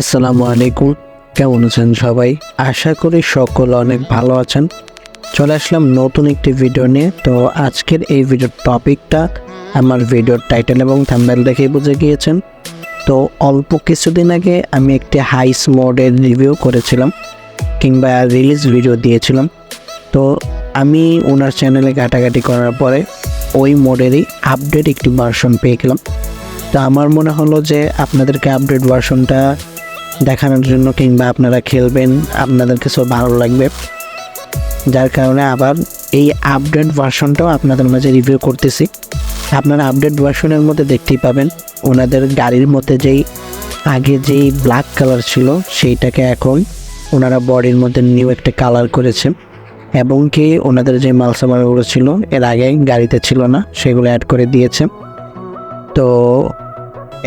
আসসালামু আলাইকুম। কেমন আছেন সবাই? আশা করি সকল অনেক ভালো আছেন। চলে আসলাম নতুন একটি ভিডিও নিয়ে। তো আজকের এই ভিডিওর টপিকটা আমার ভিডিওর টাইটেল এবং থাম্বেল দেখেই বুঝে গিয়েছেন। তো অল্প কিছুদিন আগে আমি একটি হাইস মোডের রিভিউ করেছিলাম কিংবা রিলিজ ভিডিও দিয়েছিলাম। তো আমি ওনার চ্যানেলে ঘাটাঘাটি করার পরে ওই মোডেরই আপডেট একটি ভার্সন পেয়ে গেলাম। তো আমার মনে হলো যে আপনাদেরকে আপডেট ভার্সনটা দেখানোর জন্য কিংবা আপনারা খেলবেন আপনাদের কিছু ভালো লাগবে। যার কারণে আবার এই আপডেট ভার্সনটাও আপনাদের মাঝে রিভিউ করতেছি। আপনারা আপডেট ভার্সনের মধ্যে দেখতেই পাবেন, ওনাদের গাড়ির মধ্যে যেই, আগে যেই ব্ল্যাক কালার ছিল, সেইটাকে এখন ওনারা বডির মধ্যে নিউ একটা কালার করেছে। এবং কি ওনাদের যে মালসামারগুলো ছিল, এর আগে গাড়িতে ছিল না, সেগুলো অ্যাড করে দিয়েছে। তো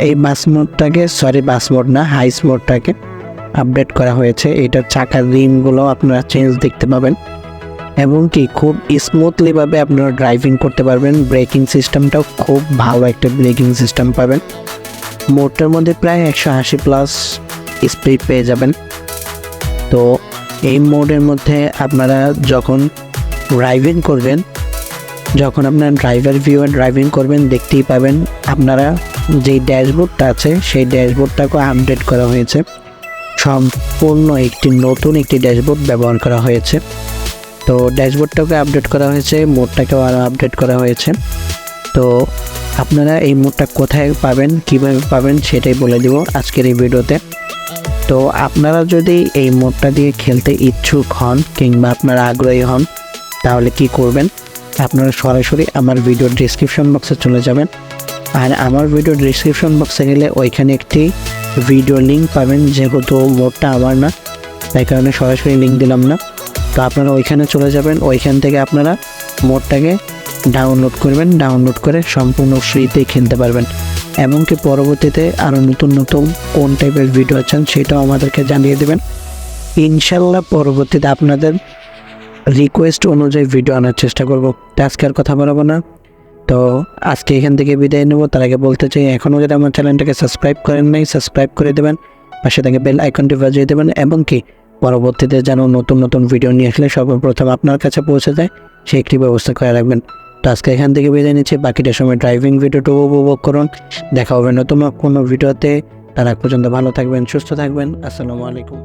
এই বাস মোডটাকে সরি বাস মোড না হাইস মোডটাকে আপডেট করা হয়েছে। এটার চাকার রিমগুলো আপনারা চেঞ্জ দেখতে পাবেন। এবং কি, খুব স্মুথলিভাবে আপনারা ড্রাইভিং করতে পারবেন। ব্রেকিং সিস্টেমটাও খুব ভালো একটা ব্রেকিং সিস্টেম পাবেন। মোডটার মধ্যে প্রায় একশো আশি প্লাস স্পিড পেয়ে যাবেন। তো এই মোডের মধ্যে আপনারা যখন ড্রাইভিং করবেন, যখন আপনার ড্রাইভার ভিউয়ে ড্রাইভিং করবেন, দেখতেই পাবেন আপনারা যেই ড্যাশবোর্ডটা আছে, সেই ড্যাশবোর্ডটাকে আপডেট করা হয়েছে। সম্পূর্ণ একটি নতুন একটি ড্যাশবোর্ড ব্যবহার করা হয়েছে। তো ড্যাশবোর্ডটাকে আপডেট করা হয়েছে, মোডটাকেও আরও আপডেট করা হয়েছে। তো আপনারা এই মোডটা কোথায় পাবেন, কীভাবে পাবেন সেটাই বলে দিব আজকের এই ভিডিওতে। তো আপনারা যদি এই মোডটা দিয়ে খেলতে ইচ্ছুক হন কিংবা আপনারা আগ্রহী হন, তাহলে কি করবেন? আপনারা সরাসরি আমার ভিডিওর ডিসক্রিপশন বক্সে চলে যাবেন। আর আমার ভিডিও ডিসক্রিপশন বক্সে গেলে ওইখানে একটি ভিডিও লিঙ্ক পাবেন, যেহেতু মোডটা আমার না, তাই কারণে সরাসরি লিঙ্ক দিলাম না। তো আপনারা ওইখানে চলে যাবেন, ওইখান থেকে আপনারা মোডটাকে ডাউনলোড করবেন ডাউনলোড করে সম্পূর্ণ ফ্রিতেই খেলতে পারবেন। এমনকি পরবর্তীতে আরও নতুন নতুন কোন টাইপের ভিডিও আছেন সেটাও আমাদেরকে জানিয়ে দেবেন। ইনশাল্লাহ পরবর্তীতে আপনাদের রিকোয়েস্ট অনুযায়ী ভিডিও আনার চেষ্টা করব। আজকে আর কথা বলব না। তো আজকে এখান থেকে বিদায় নেব। তার আগে বলতে চাই, এখনও যদি আমার চ্যানেলটাকে সাবস্ক্রাইব করেন নাই সাবস্ক্রাইব করে দেবেন। পাশে থেকে বেল আইকনটি বাজিয়ে দেবেন, এবং কি পরবর্তীতে যেন নতুন নতুন ভিডিও নিয়ে আসলে সর্বপ্রথম আপনার কাছে পৌঁছে যায়, সেই একটি ব্যবস্থা করে রাখবেন। তো আজকে এখান থেকে বিদায় নিচ্ছি। বাকিটা সময় ড্রাইভিং ভিডিওটা উপভোগ করুন। দেখা হবে নতুন কোনো ভিডিওতে। তারা পর্যন্ত ভালো থাকবেন, সুস্থ থাকবেন। আসসালামু আলাইকুম।